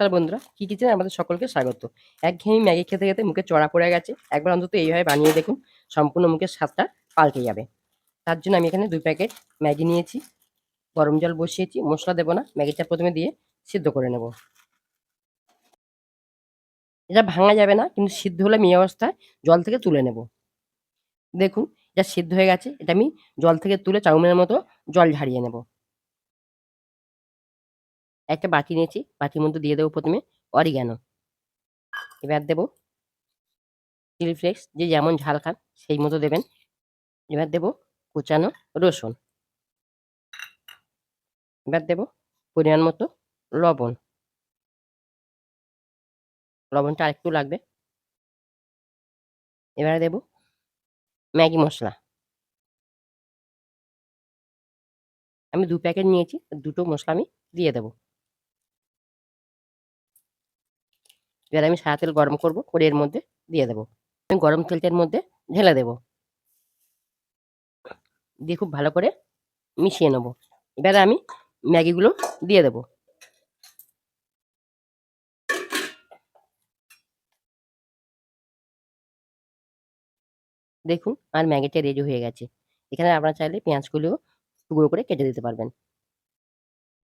নমস্কার বন্ধুরা কি কিচেনে আমাদের সকলকে স্বাগত। একঘেয়েমি ম্যাগি খেতে খেতে মুখে চড়া পড়ে গেছে। একবার অন্তত এইভাবে বানিয়ে দেখুন, সম্পূর্ণ মুখের স্বাদটা পাল্টে যাবে। তার জন্য আমি এখানে দুই প্যাকেট ম্যাগি নিয়েছি, গরম জল বসিয়েছি, মশলা দেবো না, ম্যাগিটা প্রথমে দিয়ে সিদ্ধ করে নেব। এটা ভাঙা যাবে না, কিন্তু সিদ্ধ হলে মেয়ে অবস্থায় জল থেকে তুলে নেব। দেখুন, এটা সিদ্ধ হয়ে গেছে, এটা আমি জল থেকে তুলে চাউমিনের মতো জল ঝারিয়ে নেব। একটা বাটি নিয়েছি, বাটির মধ্যে দিয়ে দেবো প্রথমে অরিগ্যানো এবার দেবো চিলি ফ্লেক্স যে যেমন ঝাল খান সেই মতো দেবেন। এবার দেবো কুচানো রসুন। এবার দেবো পরিমাণ মতো লবণ। লবণটা আরেকটু লাগবে। এবারে দেবো ম্যাগি মশলা। আমি দু প্যাকেট নিয়েছি, দুটো মশলা আমি দিয়ে দেবো। এবার আমি সাদা তেল গরম করব, করে এর মধ্যে দিয়ে দেবো। আমি গরম তেলটার মধ্যে ঢেলে দেবো। দিয়ে খুব ভালো করে মিশিয়ে নেব। এবারে আমি ম্যাগিগুলো দিয়ে দেবো। দেখুন আর ম্যাগিটা রেডি হয়ে গেছে। এখানে আপনারা চাইলে পেঁয়াজগুলিও টুকরো করে কেটে দিতে পারবেন।